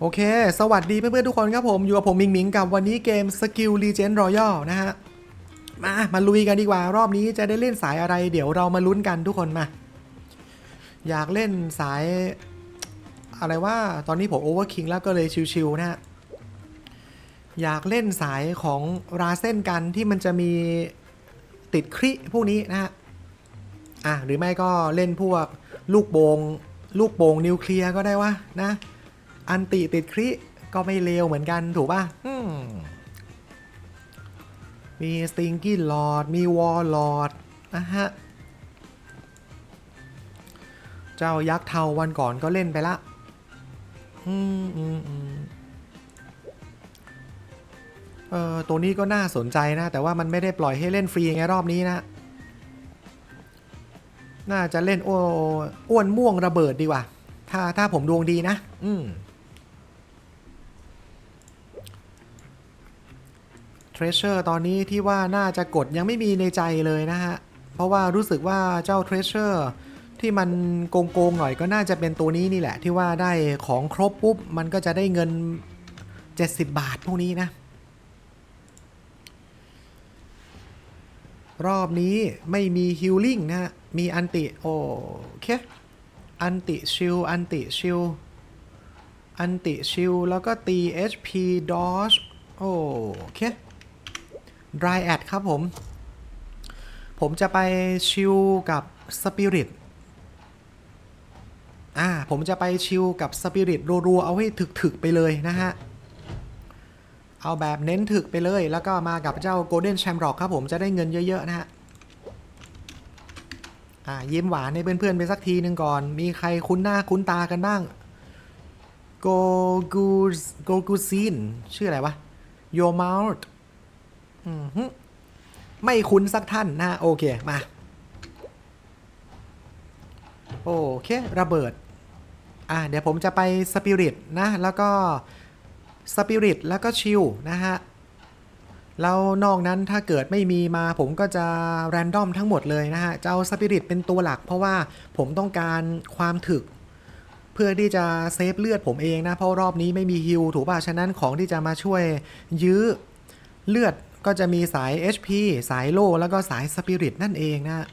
โอเค สวัสดีเพื่อนๆทุกคนครับผม อยู่กับผมมิงมิงกับวันนี้เกม Skill Legend Royal นะฮะ มา มาลุยกันดีกว่า รอบนี้จะได้เล่นสายอะไร เดี๋ยวเรามาลุ้นกันทุกคนมา อยากเล่นสาย อะไรว่าตอนนี้ผม Overking แล้วก็เลยชิวๆนะฮะ อยากเล่นสายของราเส้นกันที่มันจะมีติดคริพวกนี้นะฮะ อะหรือไม่ก็เล่นพวกลูกโบง ลูกโป่งนิวเคลียร์ก็ได้วะนะ อันติติดคริก็ไม่เลวเหมือนกันถูกป่ะมีสติงกี้ลอด มีวอลหลอดนะฮะ เจ้ายักษ์เทาวันก่อนก็เล่นไปละ อืมอืมอืมเออตัวนี้ก็น่าสนใจนะ แต่ว่ามันไม่ได้ปล่อยให้เล่นฟรีไงรอบนี้นะ น่าจะเล่นโอ้อ้วนม่วงระเบิดดีกว่า ถ้าถ้าผมดวงดีนะ อืม Treasure ตอนนี้ที่ว่าน่าจะกดยังไม่มีในใจเลยนะฮะ เพราะว่ารู้สึกว่าเจ้า Treasure ที่มันโกงๆหน่อยก็น่าจะเป็นตัวนี้นี่แหละ ที่ว่าได้ของครบปุ๊บ มันก็จะได้เงิน 70 บาทพวกนี้นะ รอบนี้ไม่มีฮิลลิ่งนะฮะ มีอันติ โอเค อันติชิลอันติชิลอันติชิลแล้วก็ตี HP dodge โอเค dry ad ครับผม ผมจะไปชิลกับ Spirit อ่าผมจะไปชิลกับ Spirit รัวๆเอาให้ถึกๆไปเลยนะฮะ เอาแบบเน้นถึกไปเลย แล้วก็มากับเจ้า Golden Shamrock ครับผมจะได้เงินเยอะ ๆ นะฮะอ่ายิ้มหวานให้เพื่อน ๆ ไปสักทีหนึ่งก่อน มีใครคุ้นหน้าคุ้นตากันบ้างโกกูโกกูซีนชื่ออะไรวะ Your mouth ไม่คุ้นสักท่านนะโอเค มา โอเค ระเบิด อ่าเดี๋ยวผมจะไปสปิริตนะ แล้วก็สปิริตแล้วก็ชิลนะฮะ แล้วนอกนั้นถ้าเกิดไม่มีมาผมก็จะแรนดอมทั้งหมดเลยนะฮะ จะเอาสปิริตเป็นตัวหลัก เพราะว่าผมต้องการความถึก เพื่อที่จะเซฟเลือดผมเองนะ เพราะรอบนี้ไม่มีฮิลถูกป่ะ ฉะนั้นของที่จะมาช่วยยื้อเลือด ก็จะมีสาย HP สายโล่แล้วก็สายสปิริตนั่นเองนะ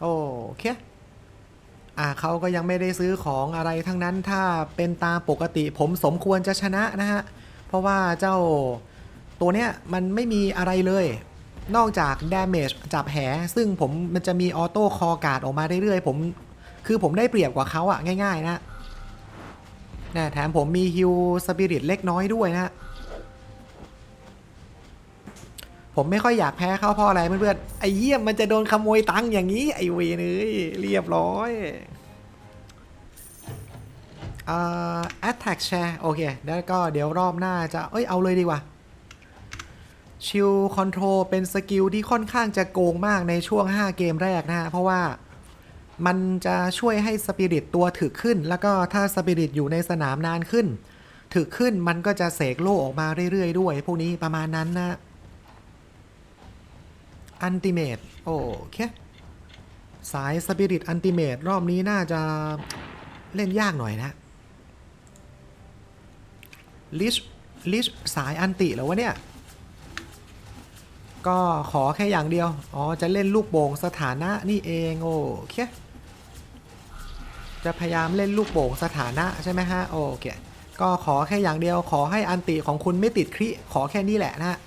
โอเคอ่าเขาก็ยังไม่ได้ซื้อของอะไรทั้งนั้นถ้าเป็นตามปกติผมสมควรจะชนะนะฮะ เพราะว่าเจ้าตัวเนี้ยมันไม่มีอะไรเลย นอกจาก damage จับแห ซึ่งผมมันจะมีออโต้คอการ์ดออกมาเรื่อยๆ ผม คือผมได้เปรียบกว่าเขาอะง่ายๆนะ นะแถมผมมีฮิลสปิริตเล็กน้อยด้วยนะผมไม่ค่อยอยากแพ้เขาเพราะอะไรเพื่อนๆไอ้เยี่ยมมันจะโดนขโมยตังค์อย่างนี้ ไอ้เวรเอ้ยเรียบร้อยอ่า attack share โอเค แล้วก็เดี๋ยวรอบหน้าจะ เอ้ย เอาเลยดีกว่า ชิลคอนโทรลเป็นสกิลที่ค่อนข้างจะโกงมากในช่วง 5 เกมแรกนะฮะ เพราะว่า มันจะช่วยให้สปิริตตัวถึกขึ้น แล้วก็ถ้าสปิริตอยู่ในสนามนานขึ้น ถึกขึ้นมันก็จะเสกโล่ออกมาเรื่อยๆด้วย พวกนี้ประมาณนั้นนะอันติเมตโอเค สายสปิริตอันติเมตรอบนี้น่าจะเล่นยากหน่อยนะลิชลิชสายอันติแล้ววะเนี่ย ก็ขอแค่อย่างเดียว อ๋อ จะเล่นลูกโป่งสถานะนี่เอง โอเค จะพยายามเล่นลูกโป่งสถานะใช่ไหมฮะโอเค ก็ขอแค่อย่างเดียวขอให้อันติของคุณไม่ติดคริขอแค่นี้แหละนะฮะ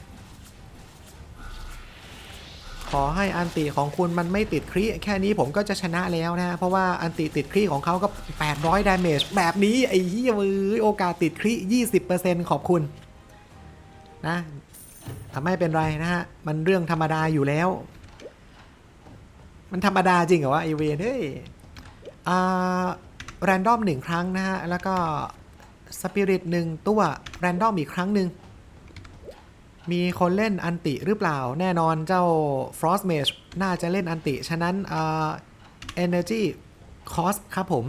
ขอให้อันติของคุณมันไม่ติดคริแค่นี้ผมก็จะชนะแล้วนะ เพราะว่าอันติติดคริของเขาก็ 800 damage แบบนี้ไอ้เหี้ยมือโอกาสติดคริ20%ขอบคุณนะทำไม่เป็นไรนะฮะ มันเรื่องธรรมดาอยู่แล้ว มันธรรมดาจริงเหรอวะไอเวนเฮ้ย แรนดอมหนึ่งครั้งนะฮะ แล้วก็สปิริตหนึ่งตัวแรนดอมอีกครั้งหนึ่ง มีคนเล่นอันติหรือเปล่า แน่นอนเจ้า Frost Mage น่าจะเล่นอันติ ฉะนั้นอ่า Energy Cost ครับผม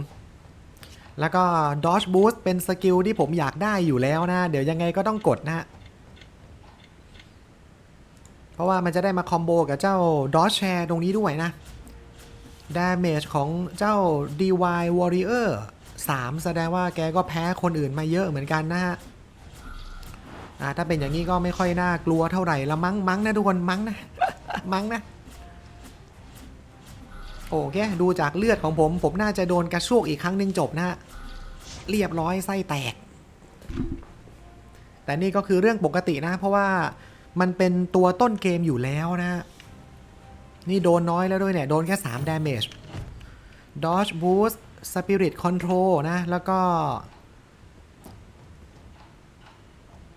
แล้วก็ Dodge Boost เป็นสกิลที่ผมอยากได้อยู่แล้วนะ เดี๋ยวยังไงก็ต้องกดนะฮะ เพราะว่ามันจะได้มาคอมโบกับเจ้า Dodge Share ตรงนี้ด้วยนะ damage ของเจ้า DY Warrior 3 แสดงว่าแกก็แพ้คนอื่นมาเยอะเหมือนกันนะฮะถ้าเป็นอย่างนี้ก็ไม่ค่อยน่ากลัวเท่าไหร่ละมั้งมั้งนะทุกคนมั้งนะ มั้งนะ โอเคดูจากเลือดของผม ผมน่าจะโดนกระชวกอีกครั้งหนึ่งจบนะฮะ เรียบร้อยไส้แตก แต่นี่ก็คือเรื่องปกตินะ เพราะว่ามันเป็นตัวต้นเกมอยู่แล้วนะ นี่โดนน้อยแล้วด้วยเนี่ย โดนแค่ 3 damage dodge boost spirit control นะ แล้วก็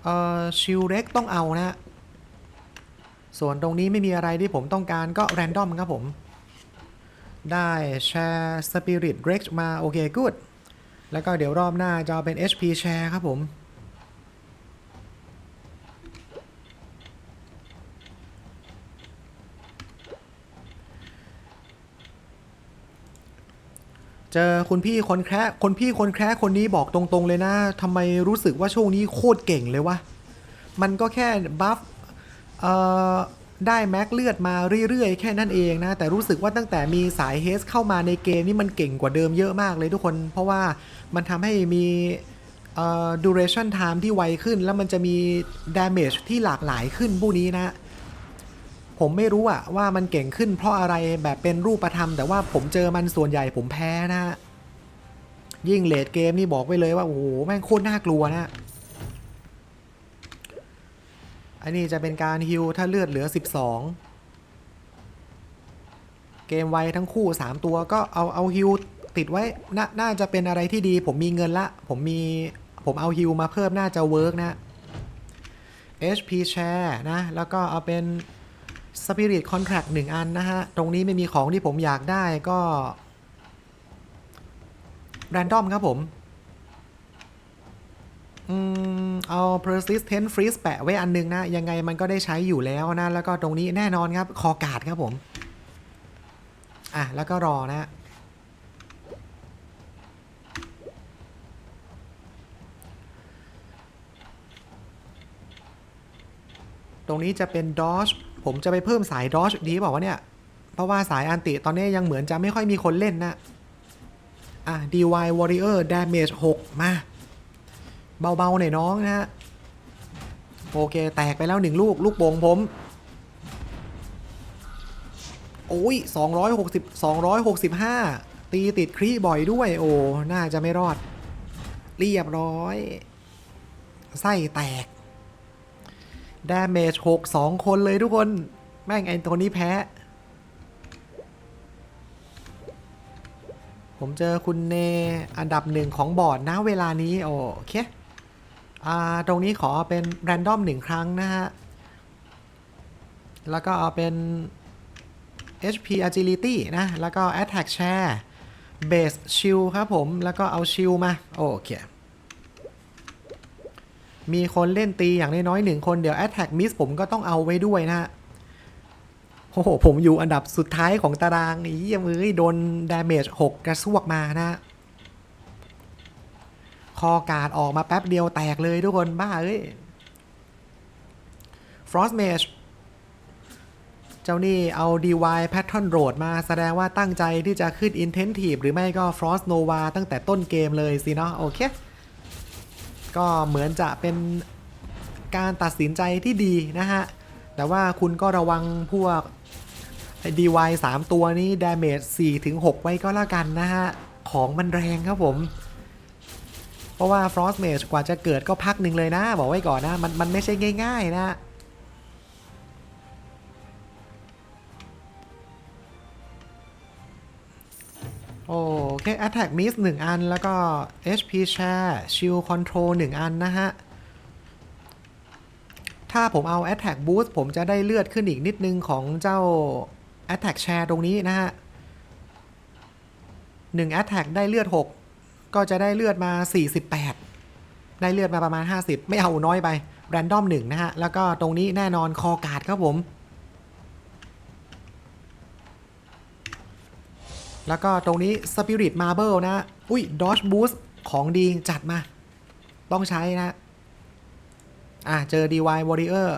เอ่อชิลเล็กต้องเอานะ ส่วนตรงนี้ไม่มีอะไรที่ผมต้องการก็ r รนดอมครับผม ได้แชร์ Spirit r e x มา โอเค good แล้วก็เดี๋ยวรอบหน้าจะเอาเป็น HP Share ครับผม เจอคุณพี่คนแคร์คนพี่คนแคร์คนนี้บอกตรงๆเลยนะทำไมรู้สึกว่าช่วงนี้โคตรเก่งเลยวะ มันก็แค่บัฟได้แม็กเลือดมาเรื่อยๆ แค่นั้นเองนะ แต่รู้สึกว่าตั้งแต่มีสายเฮสเข้ามาในเกมนี่มันเก่งกว่าเดิมเยอะมากเลยทุกคน เพราะว่ามันทำให้มีเอ่อ duration time ที่ไวขึ้น แล้วมันจะมี damage ที่หลากหลายขึ้นพวกนี้นะ ผมไม่รู้อะว่ามันเก่งขึ้นเพราะอะไรแบบเป็นรูปธรรม แต่ว่าผมเจอมันส่วนใหญ่ผมแพ้นะ ยิ่งเลดเกมนี่บอกไว้เลยว่า โอ้โห แม่งโคตรน่ากลัวนะอันนี้จะเป็นการฮิลถ้าเลือดเหลือ 12 เกมไวทั้งคู่ 3 ตัวก็เอาเอาฮิลติดไว้นน่าจะเป็นอะไรที่ดี ผมมีเงินละ ผมมีผมเอาฮิลมาเพิ่มน่าจะเวิร์กนะ HP Share นะ แล้วก็เอาเป็น Spirit Contract 1อันนะฮะ ตรงนี้ไม่มีของที่ผมอยากได้ก็ Random ครับผม อืม เอา persistent freeze แปะไว้อันนึงนะ ยังไงมันก็ได้ใช้อยู่แล้วนะ แล้วก็ตรงนี้แน่นอนครับ คอการ์ดครับผม อะ แล้วก็รอนะตรงนี้จะเป็น dodge ผมจะไปเพิ่มสาย dodge ดีเปล่าวะเนี่ย เพราะว่าสายอันติตอนนี้ยังเหมือนจะไม่ค่อยมีคนเล่นนะ อะ DY Warrior Damage 6 มา เบาๆหน่อยน้องนะฮะ โอเค แตกไปแล้วหนึ่งลูก ลูกโป่งผม โอ้ย 260 265 ตีติดครีบ่อยด้วย โอ้ น่าจะไม่รอด เรียบร้อย ไส้แตก damage 6 2คนเลยทุกคน แม่งไอ้ตัวนี้แพ้ ผมเจอคุณเนอันดับหนึ่งของบอร์ดนะเวลานี้ โอเคอ่าตรงนี้ขอเป็น random หนึ่งครั้งนะฮะ แล้วก็เอาเป็น HP agility นะ แล้วก็ attack share base shield ครับผม แล้วก็เอา shield มา โอเค มีคนเล่นตีอย่างน้อยๆหนึ่งคนเดี๋ยว attack miss ผมก็ต้องเอาไว้ด้วยนะฮะโอ้โห ผมอยู่อันดับสุดท้ายของตารางนี่เยี่ยมเลยโดน damage 6กระซวกมานะ คอการ์ดออกมาแป๊บเดียวแตกเลยทุกคนบ้าเอ้ย Frost Mage เจ้านี่เอา DY Pattern Road มาแสดงว่าตั้งใจที่จะขึ้น Intensive หรือไม่ก็ Frost Nova ตั้งแต่ต้นเกมเลยสิเนาะโอเค ก็เหมือนจะเป็นการตัดสินใจที่ดีนะฮะ แต่ว่าคุณก็ระวังพวก DY 3 ตัวนี้ Damage 4-6ไว้ก็แล้วกันนะฮะ ของมันแรงครับผม เพราะว่า Frost Mage กว่าจะเกิดก็พักหนึ่งเลยนะ บอกไว้ก่อนนะ มันมันไม่ใช่ง่าย ๆ นะ โอเค Attack Miss 1 อัน แล้วก็ HP Share Shield Control 1 อันนะฮะ ถ้าผมเอา Attack Boost ผมจะได้เลือดขึ้นอีกนิดนึงของเจ้า Attack Share ตรงนี้นะฮะ1 Attack ได้เลือด 6 ก็จะได้เลือดมา 48 ได้เลือดมาประมาณ 50 ไม่เอาน้อยไป Random 1นะฮะ แล้วก็ตรงนี้แน่นอนคอการ์ดครับผม แล้วก็ตรงนี้ Spirit Marble นะ อุ้ย Dodge Boost ของดีจัดมา ต้องใช้นะ อะ เจอ DY Warrior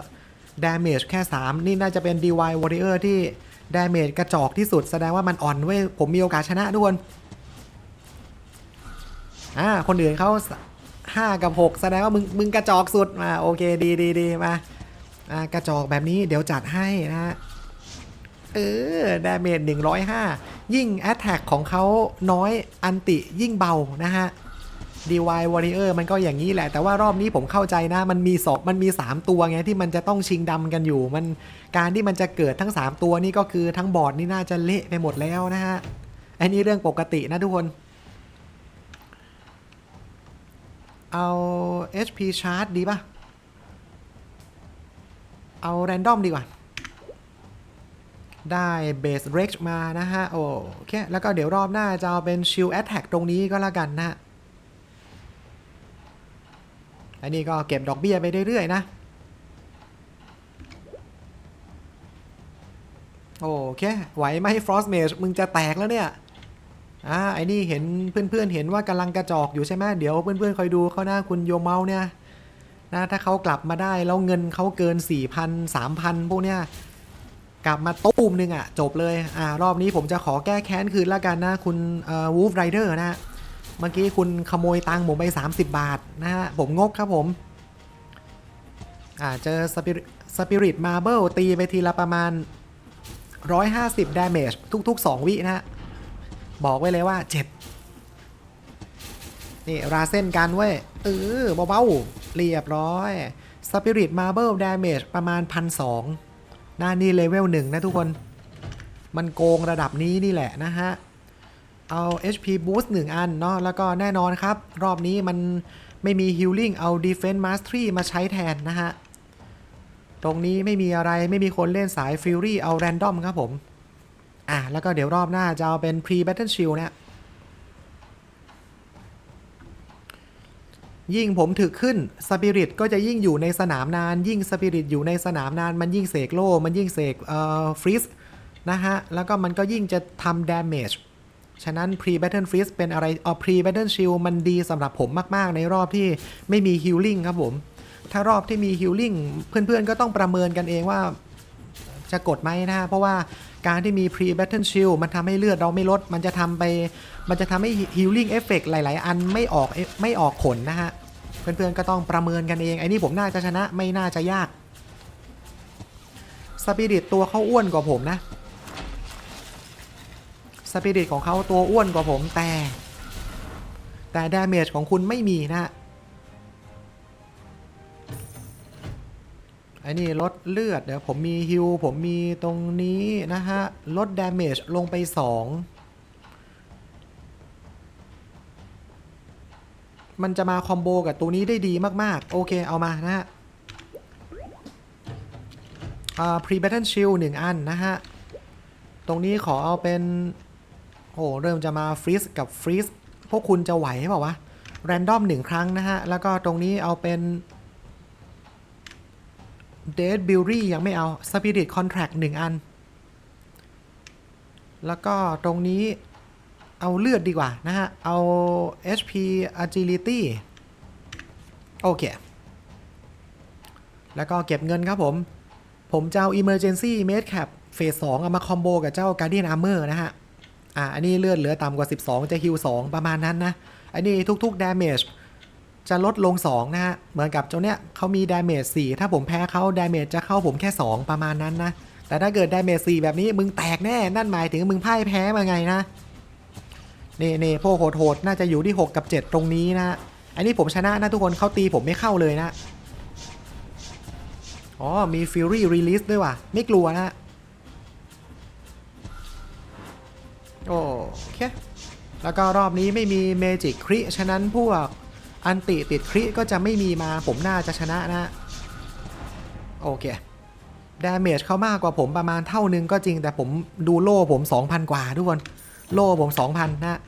Damage แค่ 3 นี่น่าจะเป็น DY Warrior ที่ดาเมจกระจอกที่สุด แสดงว่ามันอ่อนเว้ย ผมมีโอกาสชนะทุกคน อ่า คนอื่นเขาห้ากับหกแสดงว่ามึงมึงกระจอกสุด มา โอเค ดีดีดีมา อ่า กระจอกแบบนี้เดี๋ยวจัดให้นะฮะเออ ดาเมจ105ยิ่ ยิ่งแอ t แทกของเขาน้อยอันติยิ่งเบานะฮะ DY Warrior มันก็อย่างนี้แหละ แต่ว่ารอบนี้ผมเข้าใจนะ มันมีสองมันมี 3 ตัวไงที่มันจะต้องชิงดำกันอยู่ มันการที่มันจะเกิดทั้ง 3 ตัวนี่ก็คือทั้งบอร์ดนี่น่าจะเละไปหมดแล้วนะฮะอันนี้เรื่องปกตินะทุกคน เอา HP chart ดีป่ะ เอา random ดีกว่า ได้เบสเร็กมานะฮะ โอเค แล้วก็เดี๋ยวรอบหน้าจะเอาเป็นชิลแอ t แทกตรงนี้ก็แล้วกันนะอันนี้ก็เก็บดอกเบี้ยไปเรื่อยๆนะ โอเคไหวไหมฟรอสเม e มึงจะแตกแล้วเนี่ยอ่าไอ้นี่เห็นเพื่อนๆเห็นว่ากำลังกระจอกอยู่ใช่ไหมเดี๋ยวเพื่อนๆคอยดูเขาหน้าคุณโยเมาเนี่ยนะถ้าเขากลับมาได้แล้วเงินเขาเกิน 4,000 3,000 พวกเนี้ย กลับมาตุ้มหนึงอะ จบเลยอ่ารอบนี้ผมจะขอแก้แค้นคืนละกันนะคุณวูฟไรเดอร์นะฮะเมื่อกี้คุณขโมยตังค์ผมไป 30 บาทนะฮะ ผมงกครับผมอ่าเจอสปิริสปิริตมาเบิลตีไปทีละประมาณ 150 damage ทุก ๆ 2 วินะฮะ บอกไว้เลยว่าเจ็บ นี่ ราเส้นกันเว้ย เออเบาๆเรียบร้อย Spirit Marble Damage ประมาณ 1,200 หน้านี่เลเวลหนึ่งนะทุกคน มันโกงระดับนี้นี่แหละนะฮะ เอา HP Boost 1 อันเนาะ แล้วก็แน่นอนครับ รอบนี้มันไม่มี Healing เอา Defense Mastery มาใช้แทนนะฮะ ตรงนี้ไม่มีอะไรไม่มีคนเล่นสาย Fury เอา Random ครับผม อะ แล้วก็เดี๋ยวรอบหน้าจะเอาเป็น Pre Battle Shield เนี่ย ยิ่งผมถึกขึ้นสปิริตก็จะยิ่งอยู่ในสนามนาน ยิ่งสปิริตอยู่ในสนามนานมันยิ่งเสกโล่มันยิ่งเสกเอ่อฟรีสนะฮะ แล้วก็มันก็ยิ่งจะทำดาเมจฉะนั้น Pre Battle Freeze เป็นอะไรอ๋อ Pre Battle Shield มันดีสำหรับผมมาก ๆ ในรอบที่ไม่มี Healing ครับผม ถ้ารอบที่มี Healing เพื่อน ๆ ก็ต้องประเมินกันเองว่าจะกดไหมนะฮะเพราะว่าการที่มี pre battle shield มันทำให้เลือดเราไม่ลด มันจะทำไป มันจะทำให้ healing effect หลาย ๆ อันไม่ออกไม่ออกผลนะฮะ เพื่อนๆก็ต้องประเมินกันเองไอ้นี่ผมน่าจะชนะไม่น่าจะยากสปิริตตัวเขาอ้วนกว่าผมนะสปิริตของเขาตัวอ้วนกว่าผมแต่ แต่ดาเมจของคุณไม่มีนะไอ้นี่ลดเลือดเดี๋ยวผมมีฮิวผมมีตรงนี้นะฮะลดดาเมจลงไป 2 มันจะมาคอมโบกับตัวนี้ได้ดีมากๆ โอเคเอามานะฮะอ่า pre battle shield 1อันนะฮะ ตรงนี้ขอเอาเป็น โอ้เริ่มจะมาฟรีสกับฟรีสพวกคุณจะไหวเปล่าวะ แรนดอมหนึ่งครั้งนะฮะ แล้วก็ตรงนี้เอาเป็นเดดบิลลี่ยังไม่เอา Spirit Contract 1อัน แล้วก็ตรงนี้ เอาเลือดดีกว่านะฮะ เอา HP Agility โอเค แล้วก็เก็บเงินครับผม ผมจะเอา Emergency Made Cap เฟส2เอามาคอมโบกับเจ้า Guardian Armor นะฮะ อ่า อันนี้เลือดเหลือต่ำกว่า 12 จะฮิว2ประมาณนั้นนะ อันนี้ทุกๆ damage จะลดลง 2 นะฮะ เหมือนกับเจ้าเนี้ยเขามีดาเมจ4ถ้าผมแพ้เขาดาเมจจะเข้าผมแค่ 2 ประมาณนั้นนะ แต่ถ้าเกิดดาเมจ4แบบนี้มึงแตกแน่ นั่นหมายถึงมึงพ่ายแพ้มาไงนะ นี่นี่พวกโหดๆน่าจะอยู่ที่ 6 กับ 7 ตรงนี้นะอันนี้ผมชนะนะทุกคนเขาตีผมไม่เข้าเลยนะ อ๋อ มี Fury Release ด้วยว่ะ ไม่กลัวนะ โอเค แล้วก็รอบนี้ไม่มีเมจิกคริ ฉะนั้นพวกอันติติดคริก็จะไม่มีมาผมน่าจะชนะนะ โอเคดาเมจเขามากกว่าผมประมาณเท่านึงก็จริงแต่ผมดูโล่ผม 2,000 กว่าทุกคน โล่ผม 2,000 นะ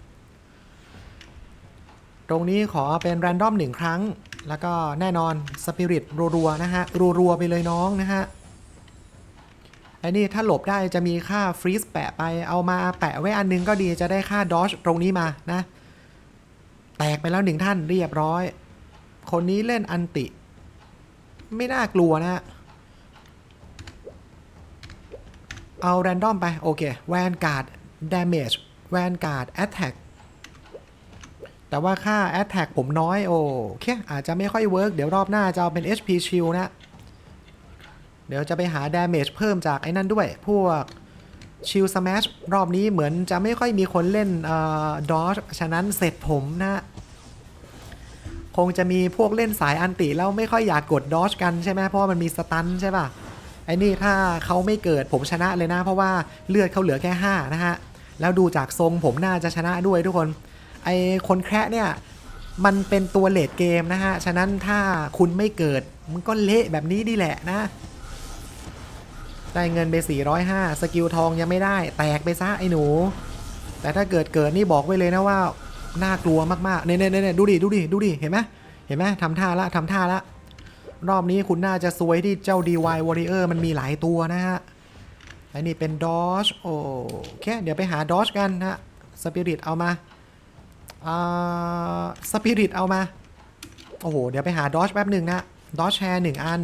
ตรงนี้ขอเป็นแรนดอมหนึ่งครั้ง แล้วก็แน่นอนสปิริตรัวๆนะฮะ รัวๆไปเลยน้องนะฮะไอ้นี่ถ้าหลบได้จะมีค่าฟรีสแปะไปเอามาแปะไว้อันนึงก็ดีจะได้ค่าดอชตรงนี้มานะ แตกไปแล้วหนึ่งท่านเรียบร้อย คนนี้เล่นอันติ ไม่น่ากลัวนะฮะเอาแรนดอมไป โอเค แวนการ์ด damage แวนการ์ด attack แแต่ว่าค่า attack ผมน้อยโอเคอาจจะไม่ค่อยเวิร์กเดี๋ยวรอบหน้าจะเอาเป็น HP shield นะ เดี๋ยวจะไปหา damage เพิ่มจากไอ้นั่นด้วย พวก shield smash รอบนี้เหมือนจะไม่ค่อยมีคนเล่นเอ่อ dodge ฉะนั้นเสร็จผมนะ คงจะมีพวกเล่นสายอันติแล้วไม่ค่อยอยากกด dodge กันใช่ไหมเพราะมันมีสตันใช่ป่ะไอ้นี่ถ้าเขาไม่เกิดผมชนะเลยนะ เพราะว่าเลือดเขาเหลือแค่5นะฮะแล้วดูจากทรงผมน่าจะชนะด้วยทุกคน ไอ้คนแคระเนี่ยมันเป็นตัวเลดเกมนะฮะ ฉะนั้นถ้าคุณไม่เกิดมันก็เละแบบนี้ดีแหละนะ ได้เงินไป 405 สกิลทองยังไม่ได้ แตกไปซะไอ้หนู แต่ถ้าเกิดเกิดนี่บอกไว้เลยนะว่า น่ากลัวมากๆเนี่ยเนี่ยเนี่ยดูดิดูดิดูดิ เห็นไหมเห็นไหมทำท่าละทำท่าละ รอบนี้คุณน่าจะซวยที่เจ้า DY Warrior มันมีหลายตัวนะฮะไอ้นี่เป็น Dodge โอเค เดี๋ยวไปหา Dodge กันนะฮะ Spirit เอามา อ่า Spirit เอามา โอ้โห เดี๋ยวไปหา Dodge แป๊บหนึ่งนะ Dodge Share หนึ่งอัน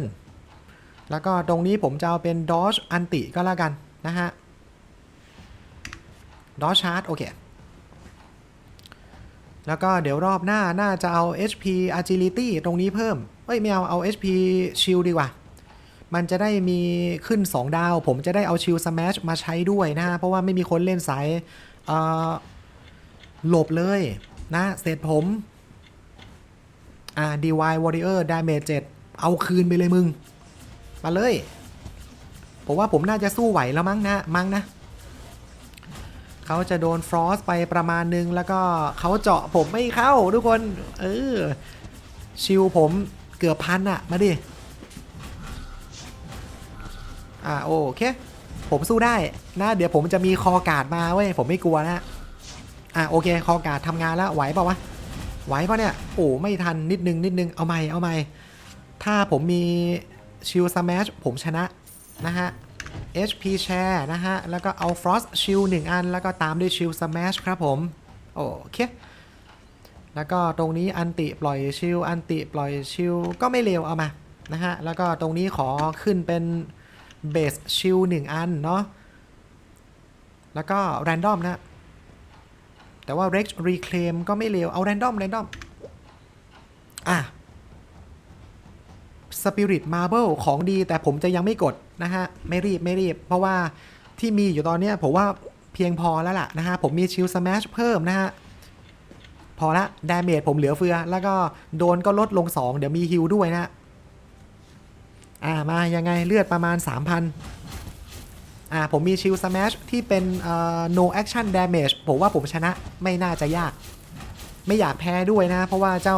แล้วก็ตรงนี้ผมจะเอาเป็น Dodge อันติก็แล้วกันนะฮะ Dodge Charge โอเค แล้วก็เดี๋ยวรอบหน้าน่าจะเอา HP Agility ตรงนี้เพิ่ม เอ้ยไม่เอาเอา HP Shield ดีกว่า มันจะได้มีขึ้น 2 ดาว ผมจะได้เอา Shield Smash มาใช้ด้วยนะฮะ เพราะว่าไม่มีคนเล่นสายหลบเลย นะเสร็จผม อ่า DY Warrior Damage 7เอาคืนไปเลยมึง มาเลย ผมว่าผมน่าจะสู้ไหวแล้วมั้งนะมั้งนะเขาจะโดนฟรอสไปประมาณนึง แล้วก็เขาเจาะผมไม่เข้าทุกคน เออ ชิวผมเกือบพันอะมาดิ อ่าโอเค ผมสู้ได้นะ เดี๋ยวผมจะมีคอการ์ดมาเว้ย ผมไม่กลัวนะ อ่าโอเคคอการ์ดทำงานแล้วไหวเปล่าวะไหวเปล่าเนี่ยโอ้ไม่ทันนิดนึงนิดนึงเอาใหม่เอาใหม่ถ้าผมมีชิลสแมชผมชนะนะฮะ HP Share นะฮะ แล้วก็เอา Frost Shield 1อัน แล้วก็ตามด้วย Shield Smash ครับผม โอเค แล้วก็ตรงนี้อันติปล่อยชิลอันติปล่อยชิลก็ไม่เลวเอามา นะฮะ แล้วก็ตรงนี้ขอขึ้นเป็นเบสชิลหนึ่งอันเนาะแล้วก็ Random นะ แต่ว่า Rex Reclaim ก็ไม่เลว เอา Random Random อะ Spirit Marble ของดีแต่ผมจะยังไม่กดนะฮะ ไม่รีบไม่รีบ เพราะว่าที่มีอยู่ตอนเนี้ยผมว่าเพียงพอแล้วล่ะนะฮะ ผมมีชิลสแมชเพิ่มนะฮะ พอละดาเมจผมเหลือเฟือ แล้วก็โดนก็ลดลง 2 เดี๋ยวมีฮิลด้วยนะ อ่ามายังไงเลือดประมาณ 3,000 อ่าผมมีชิลสแมชที่เป็นอ่อ no action damage ผมว่าผมชนะไม่น่าจะยาก ไม่อยากแพ้ด้วยนะ เพราะว่าเจ้า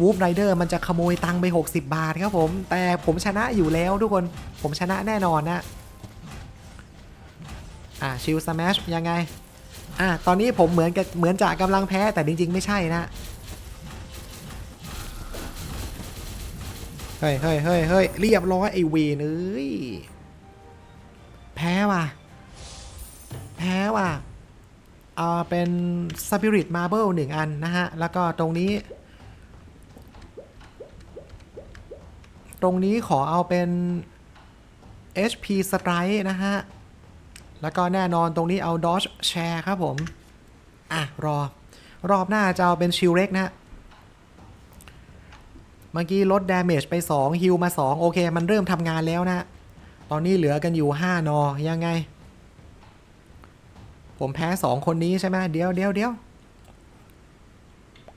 วูฟไรเดอร์มันจะขโมยตังค์ไป 60 บาทครับผม แต่ผมชนะอยู่แล้วทุกคนผมชนะแน่นอนนะอ่าชิลสแมชยังไงอ่าตอนนี้ผมเหมือนกับเหมือนจะกำลังแพ้แต่จริง ๆ ไม่ใช่นะเฮ้ยเฮ้ยเฮ้ยเฮ้ยเรียบร้อยไอเวนเอ้ย แพ้ว่ะ แพ้ว่ะ เอาเป็น Spirit Marble หนึ่งอันนะฮะ แล้วก็ตรงนี้ ตรงนี้ขอเอาเป็น HP Strike นะฮะ แล้วก็แน่นอนตรงนี้เอา Dodge Share ครับผม อะ รอ รอบหน้าจะเอาเป็นชิลเร็กนะเมื่อกี้ลด Damage ไป 2 ฮิลมา 2 โอเค มันเริ่มทำงานแล้วนะ ตอนนี้เหลือกันอยู่ 5 นอ ยังไง ผมแพ้ 2 คนนี้ใช่ไหมเดี๋ยวเดี๋ยวเดี๋ยว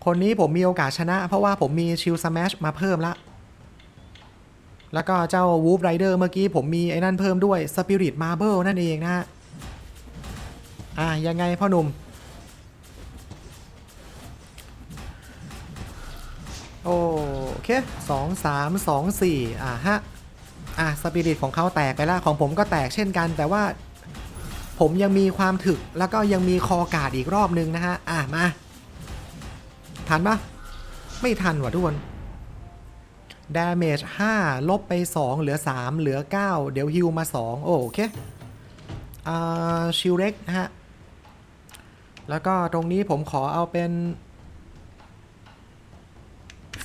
คนนี้ผมมีโอกาสชนะ เพราะว่าผมมีชิลสแมชมาเพิ่มละ แล้วก็เจ้า Wolf Rider เมื่อกี้ผมมีไอ้นั่นเพิ่มด้วย Spirit Marble นั่นเองนะฮะ อะ ยังไงพ่อหนุ่ม โอเคสองสามสองสี่อะฮะ อะสปิริตของเขาแตกไปแล้วของผมก็แตกเช่นกัน แต่ว่า ผมยังมีความถึกแล้วก็ยังมีคอกาดอีกรอบนึงนะฮะ อะมาทันปะไม่ทันว่ะทุกคน damage 5ลบไป 2 เหลือ 3 เหลือ 9 เดี๋ยวฮิวมา 2 โอเคอ่าชิลเร็กนะฮะ แล้วก็ตรงนี้ผมขอเอาเป็น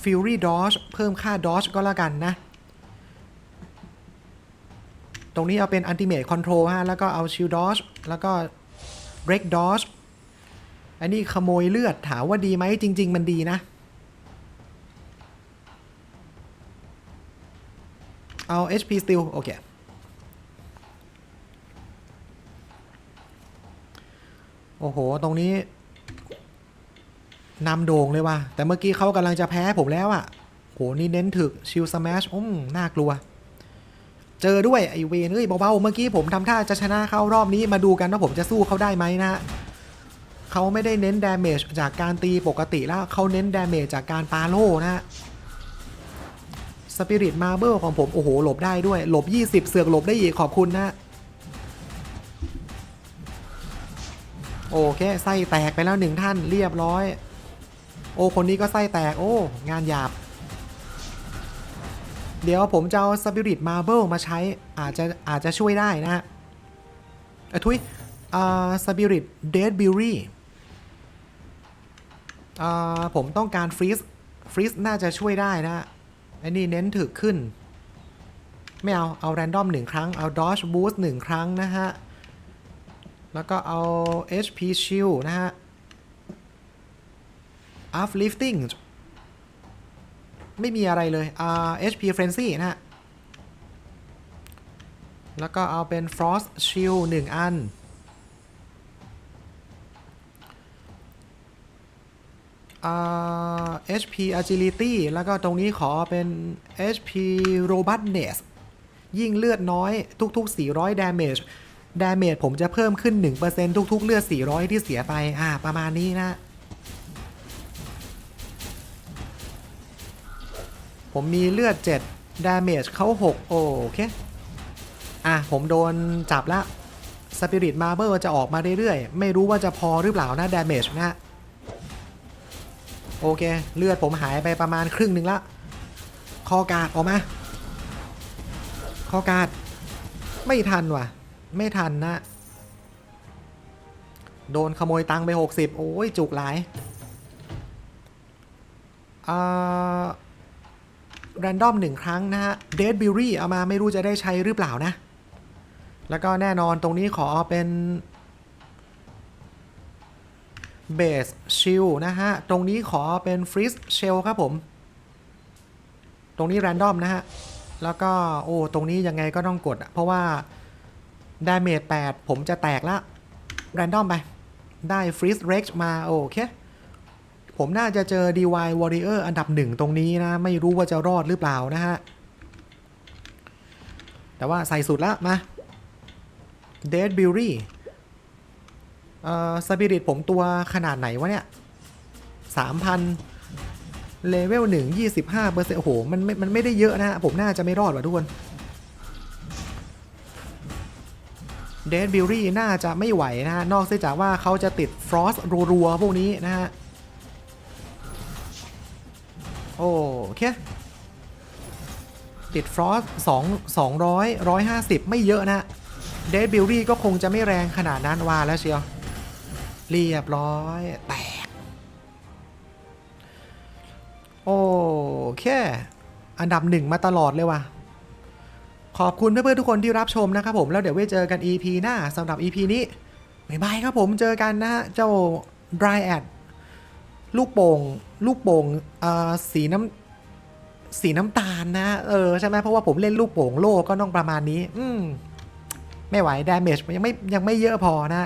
Fury Dodge เพิ่มค่า Dodge ก็แล้วกันนะ ตรงนี้เอาเป็น Ultimate Control ฮะ แล้วก็เอา Shield Dodge แล้วก็ Break Dodge อันนี้ขโมยเลือดถามว่าดีไหมจริง ๆ มันดีนะ เอา HP Steel โอเคโอ้โห ตรงนี้นำโด่งเลยว่ะ แต่เมื่อกี้เขากำลังจะแพ้ผมแล้วอะ่ะ โห นี่เน้นถึก ชิลสแมชอืมน่ากลัว เจอด้วยไอเวนเอ้ยเบาๆเมื่อกี้ผมทำท่าจะชนะเข้ารอบนี้มาดูกันว่าผมจะสู้เขาได้ไหมนะเขาไม่ได้เน้นดาเมจจากการตีปกติแล้วเขาเน้นดาเมจจากการปาโล่นะสปิริตมาเบิลของผมโอ้โหหลบได้ด้วยหลบ 20 เสือกหลบได้อีกขอบคุณนะโอเคไส้แตกไปแล้วหนึ่งท่านเรียบร้อย โอ้คนนี้ก็ไส้แตกโอ้ งานหยาบ เดี๋ยวผมจะเอาสปิริตมาเบิลมาใช้อาจจะอาจจะช่วยได้นะฮะอ้ทุยอ่าสปิริตเดดบิวรี่อ่าผมต้องการฟรีสฟรีสน่าจะช่วยได้นะฮะไอ้นี่เน้นถึกขึ้น ไม่เอา เอาแรนดอมหนึ่งครั้ง เอาดอ g บูสต์หนึ่งครั้งนะฮะ แล้วก็เอา HP Shield นะฮะ Uplifting ไม่มีอะไรเลยอ่า HP Frenzy นะฮะ แล้วก็เอาเป็น Frost Shield 1 อันอ่า HP Agility แล้วก็ตรงนี้ขอเป็น HP Robustness ยิ่งเลือดน้อยทุก ๆ 400 damage damage ผมจะเพิ่มขึ้น 1%ทุก ๆ เลือด 400 ที่เสียไป อ่า ประมาณนี้นะ ผมมีเลือด7 damage เขา6โอเค อะ ผมโดนจับละ Spirit Marble จะออกมาเรื่อยๆ ไม่รู้ว่าจะพอหรือเปล่านะ damage นะโอเค เลือดผมหายไปประมาณครึ่งหนึ่งละ คอกาดออกมา คอกาด ไม่ทันว่ะ ไม่ทันนะ โดนขโมยตังค์ไป 60 โอ้ยจุกหลายอ่า แรนดอมหนึ่งครั้งนะฮะเดดบิวรี่เอามาไม่รู้จะได้ใช้หรือเปล่านะ แล้วก็แน่นอนตรงนี้ขอเป็นเบสชิลนะฮะ ตรงนี้ขอเป็นฟรีสเชลครับผม ตรงนี้แรนดอมนะฮะ แล้วก็โอ้ตรงนี้ยังไงก็ต้องกด เพราะว่าดาเมจ8ผมจะแตกละแรนดอมไป ได้ฟรีสเร็กมา โอเค ผมน่าจะเจอ DY Warrior อันดับหนึ่งตรงนี้นะ ไม่รู้ว่าจะรอดหรือเปล่านะฮะ แต่ว่าใส่สุดละมา Dead b u r y เอ่อสปิริตผมตัวขนาดไหนวะเนี่ย3,000เลเวล1 25เปอร์เซ็นต์โอ้โห มันไม่ มันไม่ได้เยอะนะฮะ ผมน่าจะไม่รอดว่ะทุกคน เดดบิวรี่น่าจะไม่ไหวนะฮะ นอกจากว่าเขาจะติดฟรอสรัวๆ พวกนี้นะฮะ โอเค ติดฟรอสสองสองร้อยร้อยห้าสิบไม่เยอะนะเดดบิลลี่ก็คงจะไม่แรงขนาดนั้นว่าแล้วเชียว เรียบร้อย แตก โอเค อันดับหนึ่งมาตลอดเลยว่ะ ขอบคุณเพื่อนๆทุกคนที่รับชมนะครับผมแล้วเดี๋ยวไว้เจอกัน EP หน้าสำหรับ EP นี้บ๊ายบายครับผมเจอกันนะฮะเจ้า Dry Ad ลูกโป่งลูกโป่งเอ่อสีน้ำสีน้ำตาลนะเออใช่ไหมเพราะว่าผมเล่นลูกโป่งโลกก็ต้องประมาณนี้ อืมไม่ไหวดาเมจยังไม่ยังไม่เยอะพอนะ